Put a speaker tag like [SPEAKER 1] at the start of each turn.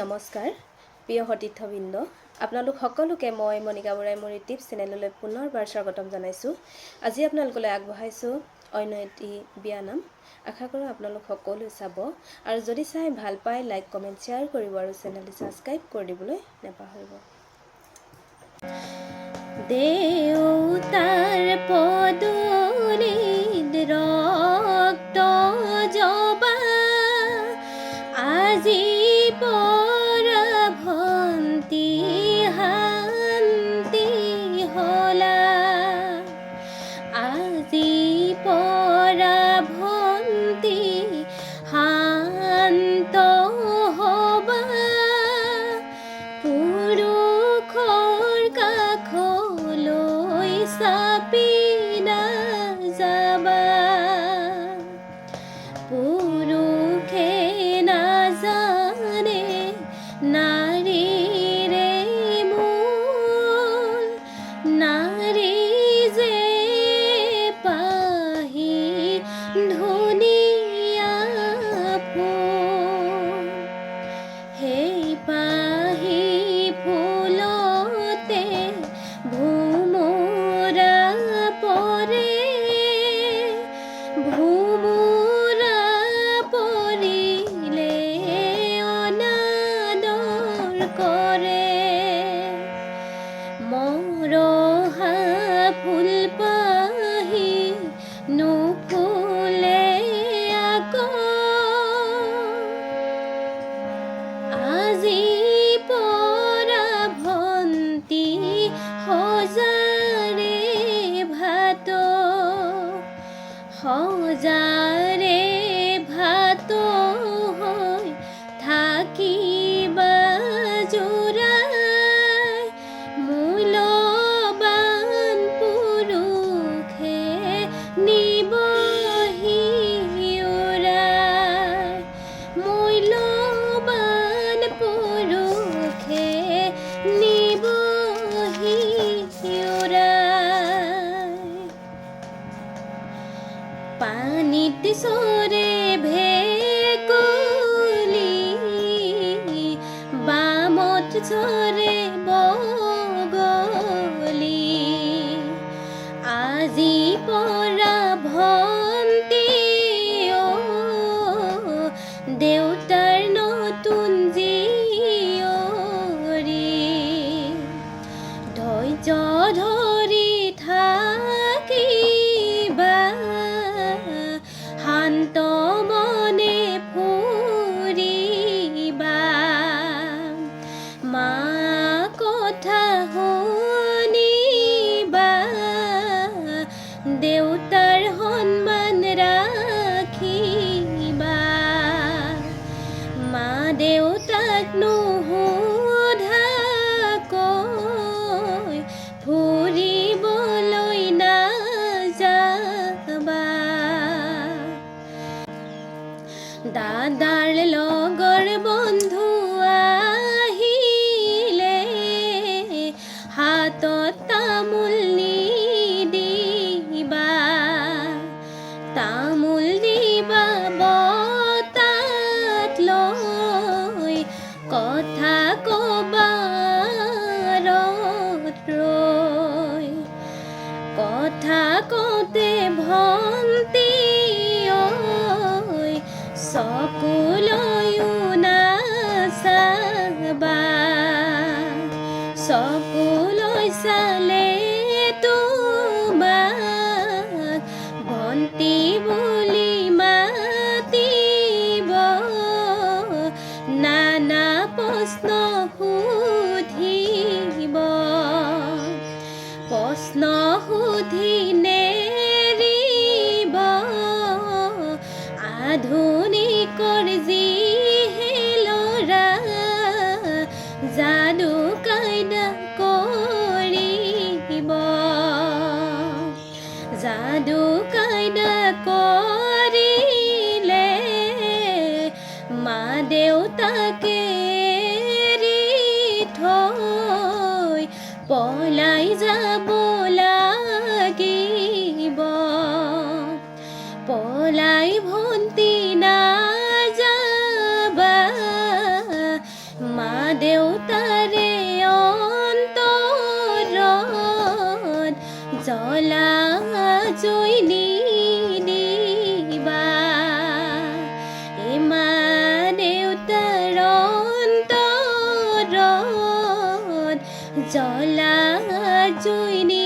[SPEAKER 1] নমস্কাৰ, প্ৰিয় সতীৰ্থবৃন্দ। আপোনালোক সকলোকে মই মণিকা বৰাই মোৰ ইউটিউব চেনেললৈ পুনৰবাৰ স্বাগতম জনাইছোঁ। আজি আপোনালোকলৈ আগবঢ়াইছোঁ অন্য এটি বিয়ানাম আশা কৰোঁ আপোনালোক সকলোৱে চাব। আৰু যদি চাই ভালো পায় লাইক কমেণ্ট শ্বেয়াৰ কৰিব আৰু চেনেলটি ছাবস্ক্ৰাইব কৰি দিবলৈ নাপাহৰিব। দেউতাৰ পদূলিত কাষলৈ নুফুলে আকৌ আজি ভন্তি সজাৰে ভাত। সজাৰে পানীত চৰে ভেকুলি বামত চৰে বগলি। আজি পৰা ভন্তি দেউতাৰ নতুন জীয়ৰী ধৈৰ্য ধৰি দেউতাক নুসুধাকৈ ফুৰিবলৈ নাযাবা দাদাৰ লগৰ বন্ধু আহিলে হাতত তামোল প্ৰশ্ন সুধিব প্ৰশ্ন সুধি নেৰিব আধুনিকৰ যিহে ল'ৰা যাদু কাইদা কৰিব পলাই যাব লাগিব। পলাই ভন্তি মা দেউতাৰে অন্তৰত জ্বলা জুই জ্বলা জুই